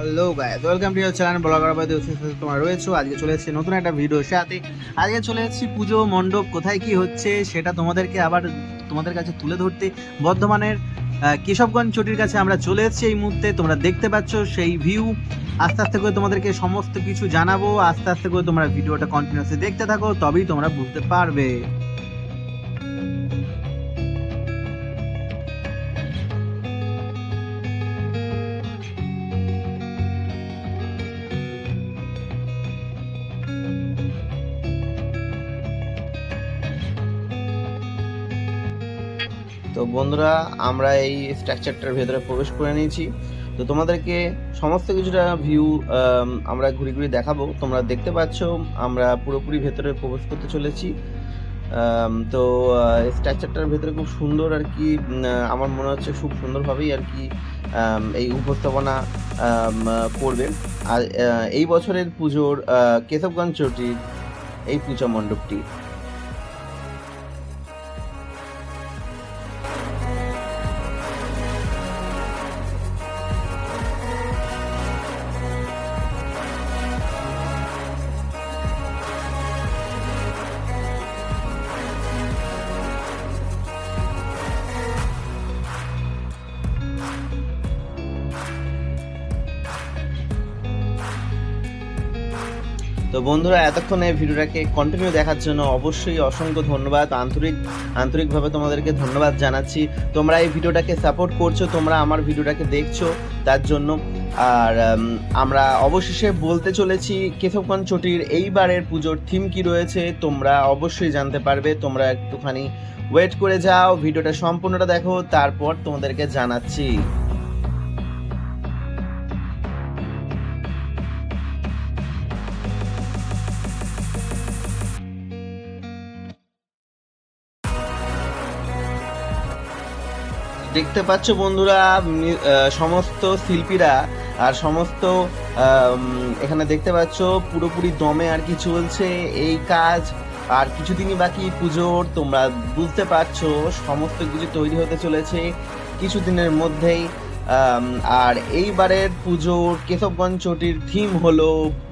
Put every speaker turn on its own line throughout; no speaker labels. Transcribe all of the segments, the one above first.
Hello guys welcome to your channel blogger by তোমার রয়েছে। আজকে চলে এসেছি নতুন একটা ভিডিওর সাথে। আজকে চলে এসেছি পুজো মণ্ডপ, কোথায় কি হচ্ছে সেটা তোমাদেরকে আবার তোমাদের কাছে তুলে ধরতে। বর্ধমানের কেশবগঞ্জ চটির কাছে আমরা চলে এসেছি এই মুহূর্তে। তোমরা দেখতে পাচ্ছ সেই ভিউ আস্তে আস্তে করে তোমাদেরকে সমস্ত কিছু জানাব। আস্তে আস্তে করে তোমরা ভিডিওটা কন্টিনিউসলি দেখতে থাকো, তবেই তোমরা বুঝতে পারবে। তো বন্ধুরা, আমরা এই স্ট্রাকচারটার ভেতরে প্রবেশ করে নিয়েছি। তো তোমাদেরকে সমস্ত কিছুটা ভিউ আমরা ঘুরে ঘুরে দেখাবো। তোমরা দেখতে পাচ্ছ, আমরা পুরোপুরি ভেতরে প্রবেশ করতে চলেছি। তো স্ট্রাকচারটার ভেতরে খুব সুন্দর আর কি আমার মনে হচ্ছে খুব সুন্দরভাবেই আর কি এই উপস্থাপনা করবে। আর এই বছরের পুজোর কেশবগঞ্জ চটির এই পূজা মণ্ডপটি। তো বন্ধুরা, এতক্ষণ এই ভিডিওটাকে কন্টিনিউ দেখার জন্য অবশ্যই অসংখ্য ধন্যবাদ। আন্তরিক, আন্তরিকভাবে তোমাদেরকে ধন্যবাদ জানাচ্ছি। তোমরা এই ভিডিওটাকে সাপোর্ট করছ, তোমরা আমার ভিডিওটাকে দেখছ, তার জন্য। আর আমরা অবশেষে বলতে চলেছি, কেশবগঞ্জ চটির এইবারের পুজোর থিম কি রয়েছে, তোমরা অবশ্যই জানতে পারবে। তোমরা একটুখানি ওয়েট করে যাও, ভিডিওটা সম্পূর্ণটা দেখো, তারপর তোমাদেরকে জানাচ্ছি। দেখতে পাচ্ছ বন্ধুরা সমস্ত শিল্পীরা আর সমস্ত এখানে দেখতে পাচ্ছ পুরোপুরি দমে আর কি চলছে এই কাজ। আর কিছুদিনই বাকি পুজোর, তোমরা বুঝতে পারছ, সমস্ত কিছু তৈরি হতে চলেছে কিছুদিনের মধ্যেই। আর এইবারের পুজোর কেশবগঞ্জ চটির থিম হলো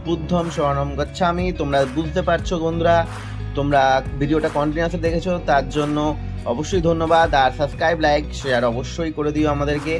বুদ্ধম স্বর্ণম গচ্ছামি। তোমরা বুঝতে পারছ বন্ধুরা তোমরা ভিডিওটা কন্টিনিউসলি দেখেছ, তার জন্য অবশ্যই ধন্যবাদ। আর সাবস্ক্রাইব লাইক শেয়ার অবশ্যই করে দিও আমাদেরকে।